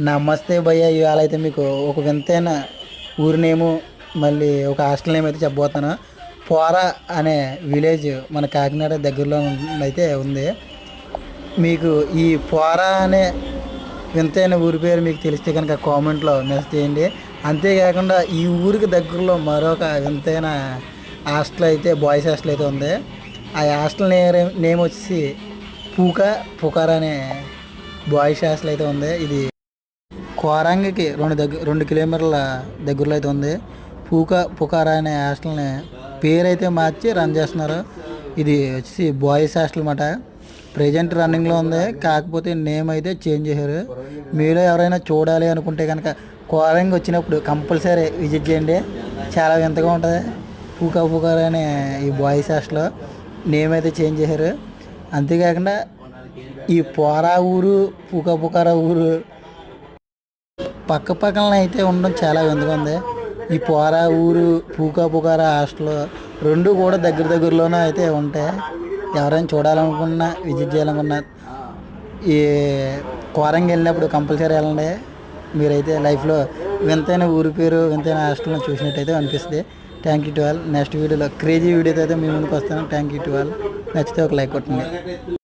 నమస్తే భయ్య ఇవాళ అయితే మీకు ఒక వింతైన ఊరి నేము మళ్ళీ ఒక హాస్టల్ నేమ్ అయితే చెప్పబోతాను. పోరా అనే విలేజ్ మన కాకినాడ దగ్గరలో అయితే ఉంది. మీకు ఈ పోరా అనే వింతైన ఊరి పేరు మీకు తెలిస్తే కనుక కామెంట్లో మెసేజ్ చేయండి. అంతేకాకుండా ఈ ఊరికి దగ్గరలో మరొక వింతైన హాస్టల్ అయితే బాయ్స్ హాస్టల్ అయితే ఉంది. ఆ హాస్టల్ నేమ్ నేమ్ వచ్చేసి పూకా పుకార్ అనే బాయ్స్ హాస్టల్ అయితే ఉంది. ఇది కోరంగికి రెండు దగ్గర రెండు కిలోమీటర్ల దగ్గరలో అయితే ఉంది. పూకా పుకారా అనే హాస్టల్ని పేరైతే మార్చి రన్ చేస్తున్నారు. ఇది వచ్చేసి బాయ్స్ హాస్టల్ అన్నమాట. ప్రజెంట్ రన్నింగ్లో ఉంది. కాకపోతే నేమ్ అయితే చేంజ్ చేశారు. మీలో ఎవరైనా చూడాలి అనుకుంటే కనుక కోరంగి వచ్చినప్పుడు కంపల్సరీ విజిట్ చేయండి. చాలా వింతగా ఉంటుంది. పూకా పుకారా అనే ఈ బాయ్స్ హాస్టల్లో నేమ్ అయితే చేంజ్ చేశారు. అంతేకాకుండా ఈ పోరా ఊరు పూకా పుకారా ఊరు పక్క పక్కన అయితే ఉండడం చాలా వింతగా ఉంది. ఈ పోరా ఊరు పూకా పుకారా హాస్టల్ రెండు కూడా దగ్గర దగ్గరలోనే అయితే ఉంటాయి. ఎవరైనా చూడాలనుకున్నా విజిట్ చేయాలనుకున్నా ఈ కోరంగి వెళ్ళినప్పుడు కంపల్సరీ వెళ్ళండి. మీరైతే లైఫ్లో వింతైన ఊరి పేరు వింతైన హాస్టల్ని చూసినట్టయితే అనిపిస్తుంది. Thank you to all next వీడియోలో క్రేజీ వీడియోతో అయితే మీ ముందుకు వస్తాను. థ్యాంక్ యూ టు ఆల్ నచ్చితే ఒక లైక్ కొట్టండి.